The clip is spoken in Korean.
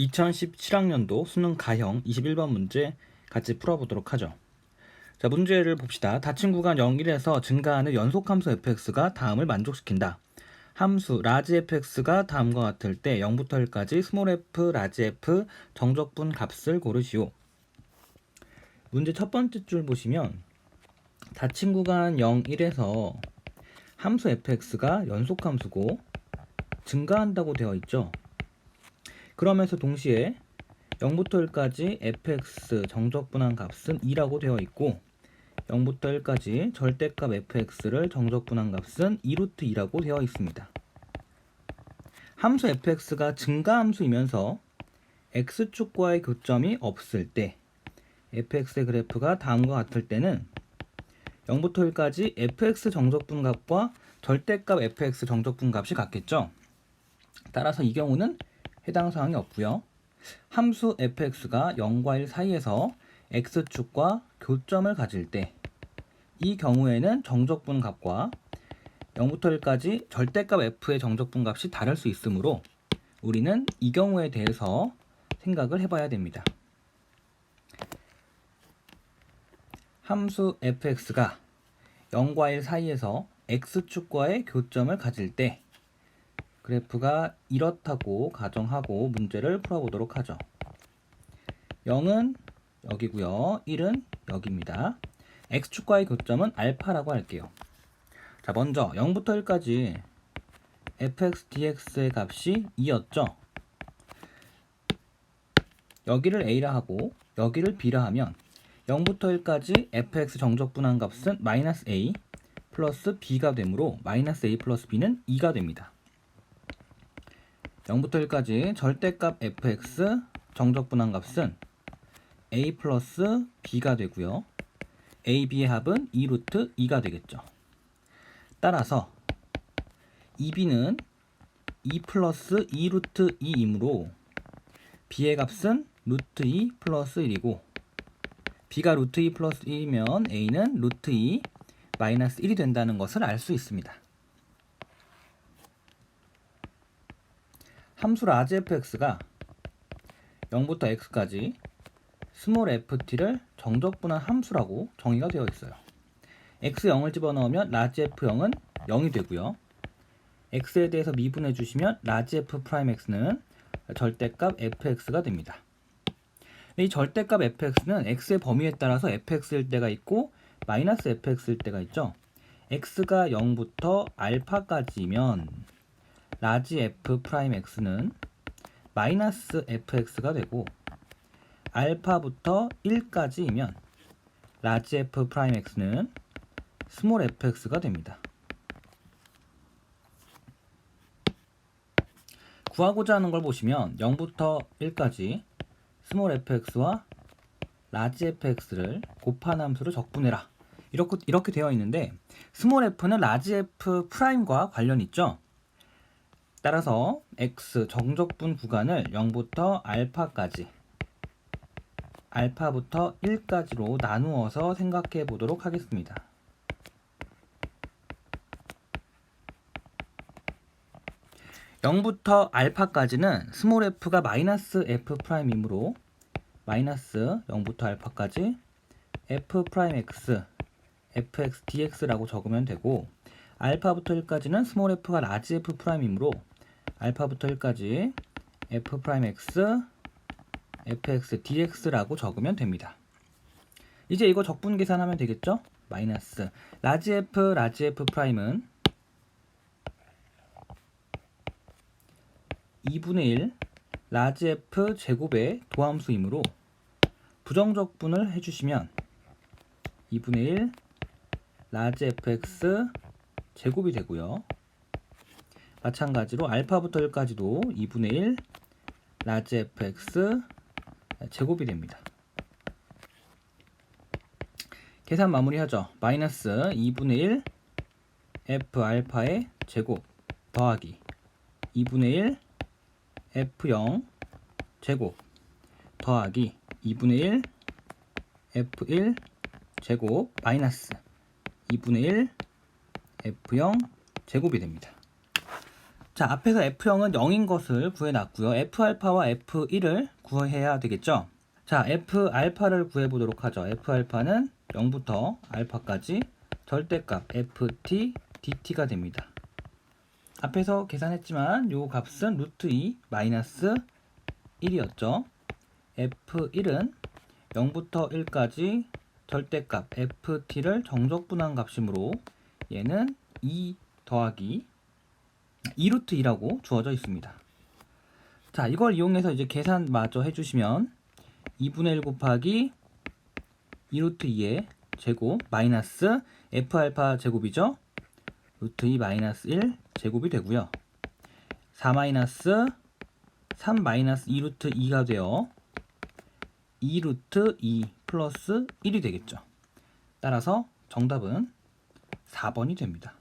2017학년도 수능 가형 21번 문제 같이 풀어보도록 하죠. 자, 문제를 봅시다. 닫힌 구간 0, 1에서 증가하는 연속 함수 fx가 다음을 만족시킨다. 함수 라지 fx가 다음과 같을 때 0부터 1까지 스몰 f, 라지 f 정적분 값을 고르시오. 문제 첫 번째 줄 보시면 닫힌 구간 0, 1에서 함수 fx가 연속 함수고 증가한다고 되어 있죠. 그러면서 동시에 0부터 1까지 fx 정적분한 값은 2라고 되어 있고 0부터 1까지 절대값 fx를 정적분한 값은 2루트 2라고 되어 있습니다. 함수 fx가 증가함수이면서 x축과의 교점이 없을 때 fx의 그래프가 다음과 같을 때는 0부터 1까지 fx 정적분 값과 절대값 fx 정적분 값이 같겠죠. 따라서 이 경우는 해당 사항이 없고요. 함수 fx가 0과 1 사이에서 x축과 교점을 가질 때 이 경우에는 정적분 값과 0부터 1까지 절대값 f의 정적분 값이 다를 수 있으므로 우리는 이 경우에 대해서 생각을 해봐야 됩니다. 함수 fx가 0과 1 사이에서 x축과의 교점을 가질 때 그래프가 이렇다고 가정하고 문제를 풀어보도록 하죠. 0은 여기고요. 1은 여기입니다. x축과의 교점은 알파라고 할게요. 자, 먼저 0부터 1까지 fx dx의 값이 2였죠. 여기를 a라 하고 여기를 b라 하면 0부터 1까지 fx 정적분한 값은 마이너스 a 플러스 b가 되므로 마이너스 a 플러스 b는 2가 됩니다. 0부터 1까지 절대값 fx 정적분한 값은 a 플러스 b가 되고요. a, b의 합은 2루트 2가 되겠죠. 따라서 2b는 2 플러스 2루트 2이므로 b의 값은 루트 2 플러스 1이고 b가 루트 2 플러스 1이면 a는 루트 2 마이너스 1이 된다는 것을 알 수 있습니다. 함수 라지 fx가 0부터 x까지 스몰 ft를 정적분한 함수라고 정의가 되어 있어요. x 0을 집어넣으면 라지 f0은 0이 되고요. x에 대해서 미분해 주시면 라지 f 프라임 x는 절대값 fx가 됩니다. 이 절대값 fx는 x의 범위에 따라서 fx일 때가 있고 마이너스 fx일 때가 있죠. x가 0부터 알파까지면 라지 f 프라임 x는 마이너스 fx가 되고 알파부터 1까지이면 라지 f 프라임 x는 스몰 fx가 됩니다. 구하고자 하는 걸 보시면 0부터 1까지 스몰 fx와 라지 fx를 곱한 함수로 적분해라. 이렇게, 이렇게 되어 있는데 스몰 f는 라지 f 프라임과 관련 있죠. 따라서 x 정적분 구간을 0부터 알파까지 알파부터 1까지로 나누어서 생각해 보도록 하겠습니다. (0부터) 알파까지는 스몰 f가 마이너스 f 프라임이므로 마이너스 0부터 알파까지 f 프라임 x fx dx라고 적으면 되고 알파부터 1까지는 스몰 f가 라지 f 프라임이므로 알파부터 1까지 f 프라임 x fx dx라고 적으면 됩니다. 이제 이거 적분 계산하면 되겠죠? 마이너스 라지 f 라지 f 프라임은 2분의 1 라지 f 제곱의 도함수이므로 부정적분을 해주시면 2분의 1 라지 fx 제곱이 되고요. 마찬가지로 알파부터 1까지도 2분의 1 라지 fx 제곱이 됩니다. 계산 마무리하죠. 마이너스 2분의 1 f 알파의 제곱 더하기 2분의 1 f0 제곱 더하기 2분의 1 f1 제곱 마이너스 2분의 1 f0 제곱이 됩니다. 자, 앞에서 F형은 0인 것을 구해놨고요. F알파와 F1을 구해야 되겠죠. 자, F알파를 구해보도록 하죠. F알파는 0부터 알파까지 절대값 ft dt가 됩니다. 앞에서 계산했지만 요 값은 루트 2 마이너스 1이었죠. F1은 0부터 1까지 절대값 ft를 정적분한 값이므로 얘는 2 더하기 2루트 2라고 주어져 있습니다. 자, 이걸 이용해서 이제 계산 마저 해주시면 2분의 1 곱하기 2루트 2의 제곱 마이너스 f알파 제곱이죠. 루트 2 마이너스 1 제곱이 되고요. 4 마이너스 3 마이너스 2루트 2가 되어 2루트 2 플러스 1이 되겠죠. 따라서 정답은 4번이 됩니다.